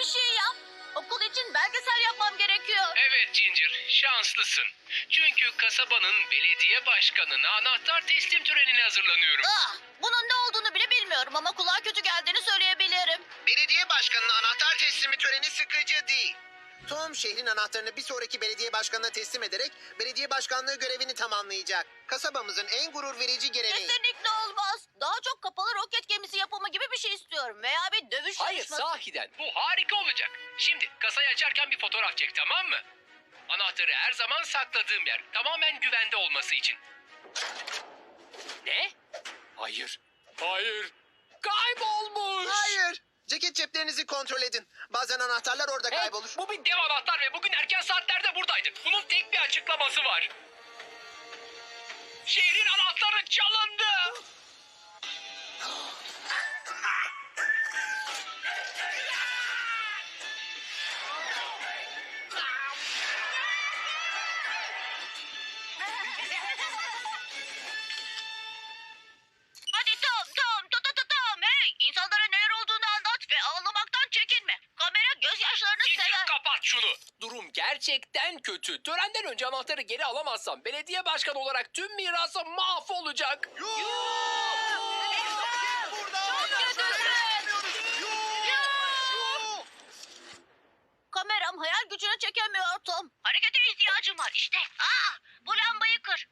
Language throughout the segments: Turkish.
bir şey yap. Okul için belgesel yapmam gerekiyor. Evet Ginger, şanslısın. Çünkü kasabanın belediye başkanına anahtar teslim törenine hazırlanıyorum. Ah, bunun ne olduğunu bile bilmiyorum ama kulağa kötü geldiğini söyleyebilirim. Belediye başkanının anahtar teslimi töreni sıkıcı. Tom şehrin anahtarını bir sonraki belediye başkanına teslim ederek belediye başkanlığı görevini tamamlayacak. Kasabamızın en gurur verici geleneği. Kesinlikle olmaz. Daha çok kapalı roket gemisi yapımı gibi bir şey istiyorum. Veya bir dövüş Hayır yarışması. sahiden. Bu harika olacak. Şimdi kasayı açarken bir fotoğraf çek tamam mı? Anahtarı her zaman sakladığım yer. Tamamen güvende olması için. Ne? Hayır. Hayır. Kaybolmuş. Hayır. Ceket ceplerinizi kontrol edin. Bazen anahtarlar orada kaybolur. bu bir dev anahtar ve bugün erken saatlerde buradaydı. Bunun tek bir açıklaması var. Şehrin anahtarı çalındı. Şunu. Durum gerçekten kötü. Törenden önce anahtarı geri alamazsam belediye başkanı olarak tüm mirasım mahvolacak. Kameram hayal gücünü çekemiyor Tom. Harekete ihtiyacım var işte. Aa, bu lambayı kır.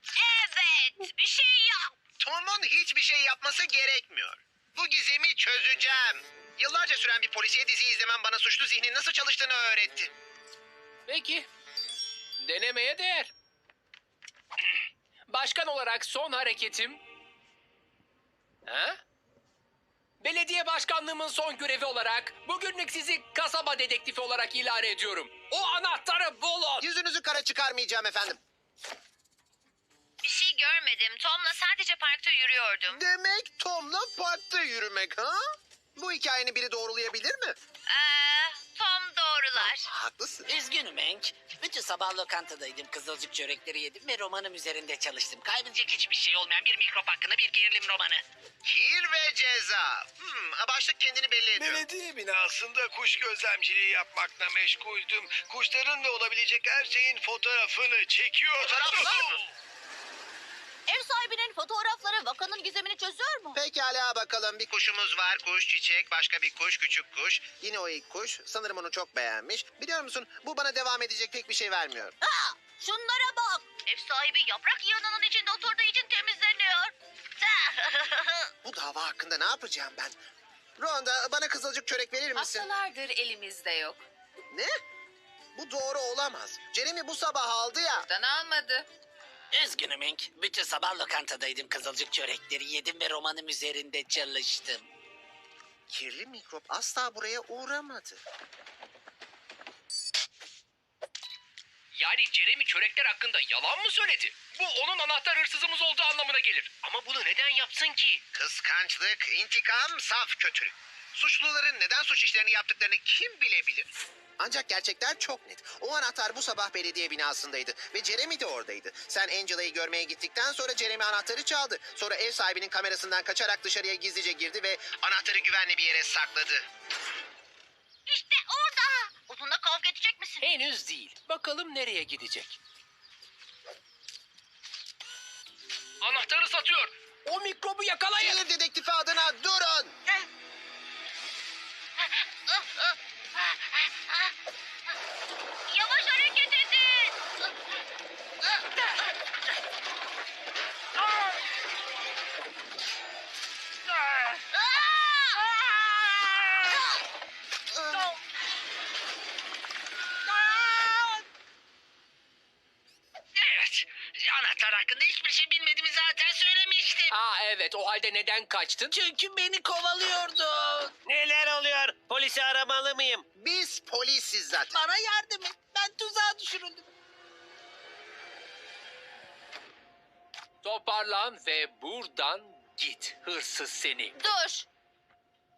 Evet, bir şey yap. Tom'un hiçbir şey yapması gerekmiyor. Bu gizemi çözeceğim. Yıllarca süren bir polisiye dizi izlemem bana suçlu zihnin nasıl çalıştığını öğretti. Peki. Denemeye değer. Başkan olarak son hareketim... Ha? Belediye başkanlığımın son görevi olarak bugünlük sizi kasaba dedektifi olarak ilan ediyorum. O anahtarı bulun. Yüzünüzü kara çıkarmayacağım efendim. Bir şey görmedim. Tom'la sadece parkta yürüyordum. Demek Tom'la parkta yürümek ha? Bu hikayenin biri doğrulayabilir mi? Ee, Tom doğrular. Haklısın. Üzgünüm Hank. Bütün sabah lokantadaydım. Kızılcık çörekleri yedim ve romanım üzerinde çalıştım. Kaybedecek hiçbir şey olmayan bir mikrop hakkında bir gerilim romanı. Kir ve ceza. Hmm, başlık kendini belli ediyor. Belediye binasında kuş gözlemciliği yapmakla meşguldüm. Kuşların ve olabilecek her şeyin fotoğrafını çekiyordum. Fotoğraflar mı? Sahibinin fotoğrafları vakanın gizemini çözüyor mu? Pekala bakalım bir kuşumuz var. Kuş, çiçek, başka bir kuş, küçük kuş. Yine o ilk kuş. Sanırım onu çok beğenmiş. Biliyor musun bu bana devam edecek pek bir şey vermiyor. Ha, şunlara bak. Ev sahibi yaprak yığınının içinde oturduğu için temizleniyor. Bu dava hakkında ne yapacağım ben? Ronda bana kızılcık çörek verir misin? Haftalardır elimizde yok. Ne? Bu doğru olamaz. Jeremy bu sabah aldı ya. Dan almadı. Üzgünüm Hank. Bütün sabah lokantadaydım. Kızılcık çörekleri yedim ve romanım üzerinde çalıştım. Kirli mikrop asla buraya uğramadı. Yani Jeremy çörekler hakkında yalan mı söyledi? Bu onun anahtar hırsızımız olduğu anlamına gelir. Ama bunu neden yapsın ki? Kıskançlık, intikam, saf kötülük. Suçluların neden suç işlerini yaptıklarını kim bilebilir? Ancak gerçekler çok net. O anahtar bu sabah belediye binasındaydı ve Jeremy de oradaydı. Sen Angela'yı görmeye gittikten sonra Jeremy anahtarı çaldı. Sonra ev sahibinin kamerasından kaçarak dışarıya gizlice girdi ve anahtarı güvenli bir yere sakladı. işte orada. Onunla kavga edecek misin? Henüz değil. Bakalım nereye gidecek. Anahtarı satıyor. O mikrobu yakalayın. Şehir dedektifi adına durun. Evet o halde neden kaçtın? Çünkü beni kovalıyordu. Neler oluyor? Polisi aramalı mıyım? Biz polisiz zaten. Bana yardım et. Ben tuzağa düşürüldüm. Toparlan ve buradan git hırsız seni. Dur.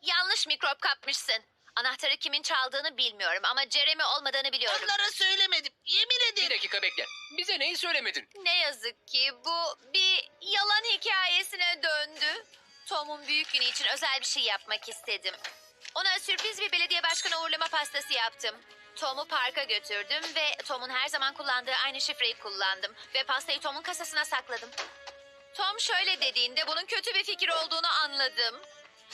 Yanlış mikrop kapmışsın. Anahtarı kimin çaldığını bilmiyorum ama Jeremy olmadığını biliyorum. Onlara söylemedim. Yemin Bir ederim. dakika bekle. Bize neyi söylemedin? Ne yazık ki bu bir yalan hikayesine döndü. Tom'un büyük günü için özel bir şey yapmak istedim. Ona sürpriz bir belediye başkanı uğurlama pastası yaptım. Tom'u parka götürdüm ve Tom'un her zaman kullandığı aynı şifreyi kullandım. Ve pastayı Tom'un kasasına sakladım. Tom şöyle dediğinde bunun kötü bir fikir olduğunu anladım.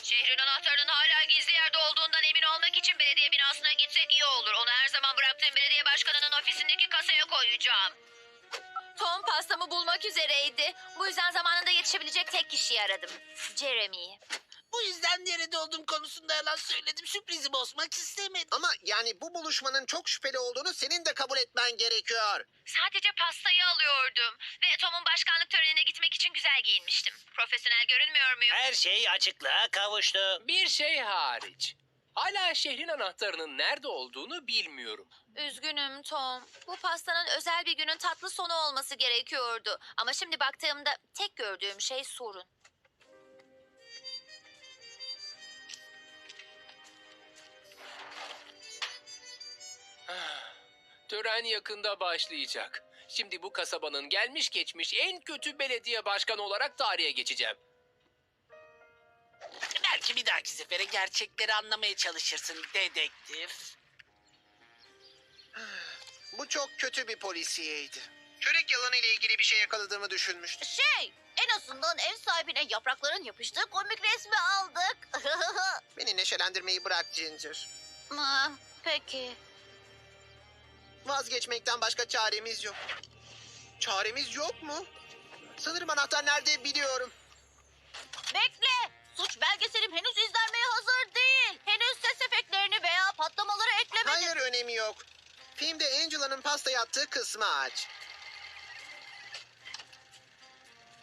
Şehrin anahtarının hala gizli yerde olduğundan emin olmak için belediye binasına gitsek iyi olur. Onu her zaman bıraktığım belediye başkanının ofisindeki kasaya koyacağım. Tom pastamı bulmak üzereydi. Bu yüzden zamanında yetişebilecek tek kişiyi aradım. Jeremy'yi. Bu yüzden olduğum konusunda yalan söyledim. Sürprizi bozmak istemedim. Ama yani bu buluşmanın çok şüpheli olduğunu senin de kabul etmen gerekiyor. Sadece pastayı alıyordum. Ve Tom'un başkanlık törenine gitmek için güzel giyinmiştim. Profesyonel görünmüyor muyum? Her şey açıklığa kavuştu. Bir şey hariç. Hala şehrin anahtarının nerede olduğunu bilmiyorum. Üzgünüm Tom. Bu pastanın özel bir günün tatlı sonu olması gerekiyordu. Ama şimdi baktığımda tek gördüğüm şey sorun. Tören yakında başlayacak. Şimdi bu kasabanın gelmiş geçmiş en kötü belediye başkanı olarak tarihe geçeceğim. Belki bir dahaki sefere gerçekleri anlamaya çalışırsın dedektif. Bu çok kötü bir polisiyeydi. Çörek yalanı ile ilgili bir şey yakaladığımı düşünmüştüm. Şey, en azından ev sahibine yaprakların yapıştığı komik resmi aldık. Beni neşelendirmeyi bırak Ginger. Ah, Peki. Vazgeçmekten başka çaremiz yok. Çaremiz yok mu? Sanırım anahtar nerede biliyorum. Bekle. Suç belgeselim henüz izlenmeye hazır değil. Henüz ses efektlerini veya patlamaları eklemedim. Hayır önemi yok. Filmde Angela'nın pasta yattığı kısmı aç.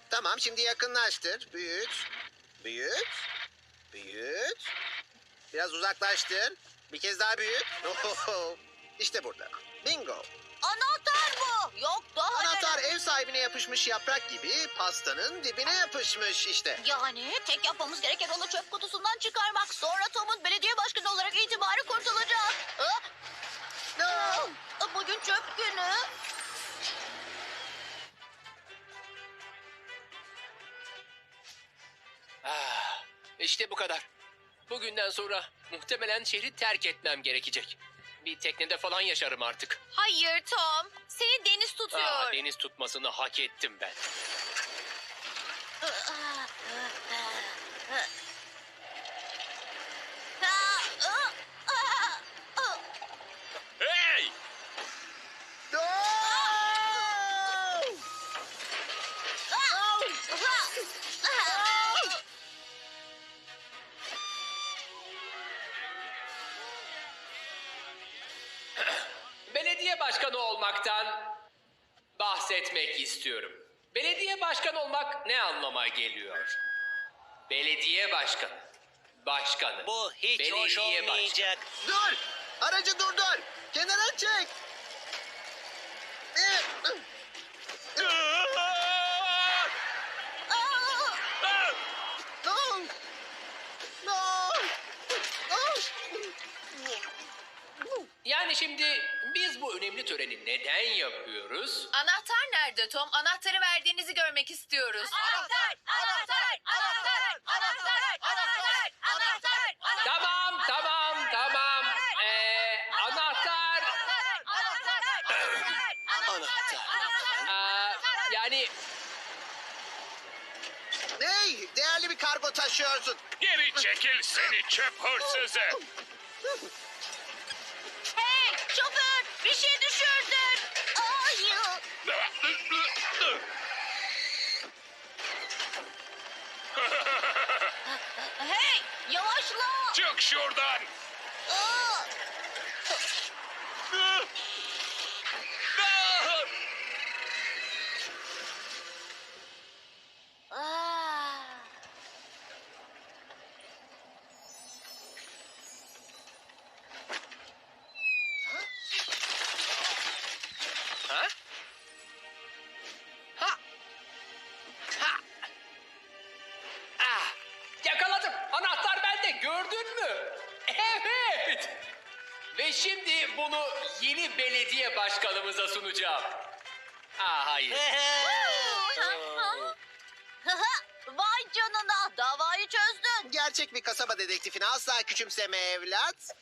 Tamam şimdi yakınlaştır. Büyüt. Büyüt. Büyüt. Biraz uzaklaştır. Bir kez daha büyüt. Ohoho. İşte burada. Bingo. Anahtar bu. Yok daha Anahtar neler. ev sahibine yapışmış yaprak gibi pastanın dibine yapışmış işte. Yani tek yapmamız gereken onu çöp kutusundan çıkarmak. Sonra Tom'un belediye başkanı olarak itibarı kurtulacak. No. Bugün çöp günü. Ah, işte bu kadar. Bugünden sonra muhtemelen şehri terk etmem gerekecek. Bir teknede falan yaşarım artık. Hayır Tom. Seni deniz tutuyor. Aa, deniz tutmasını hak ettim ben. Bahsetmek istiyorum. Belediye başkanı olmak ne anlama geliyor? Belediye başkanı. Başkanı. Bu hiç hoş Belediye başkanı. olmayacak. Dur! Aracı durdur! Kenara çek! Yani şimdi biz bu önemli töreni neden yapıyoruz? Anahtar nerede Tom? Anahtarı verdiğinizi görmek istiyoruz. Anahtar, anahtar, anahtar, anahtar, anahtar, anahtar, anahtar. Tamam, tamam, tamam. Ee, anahtar. Aa, yani Hey! Değerli bir kargo taşıyorsun. Geri çekil seni çöp hırsızı. Jordan. Gördün mü? Evet. Ve şimdi bunu yeni belediye başkanımıza sunacağım. Aa hayır. Vay canına davayı çözdün. Gerçek bir kasaba dedektifini asla küçümseme evlat.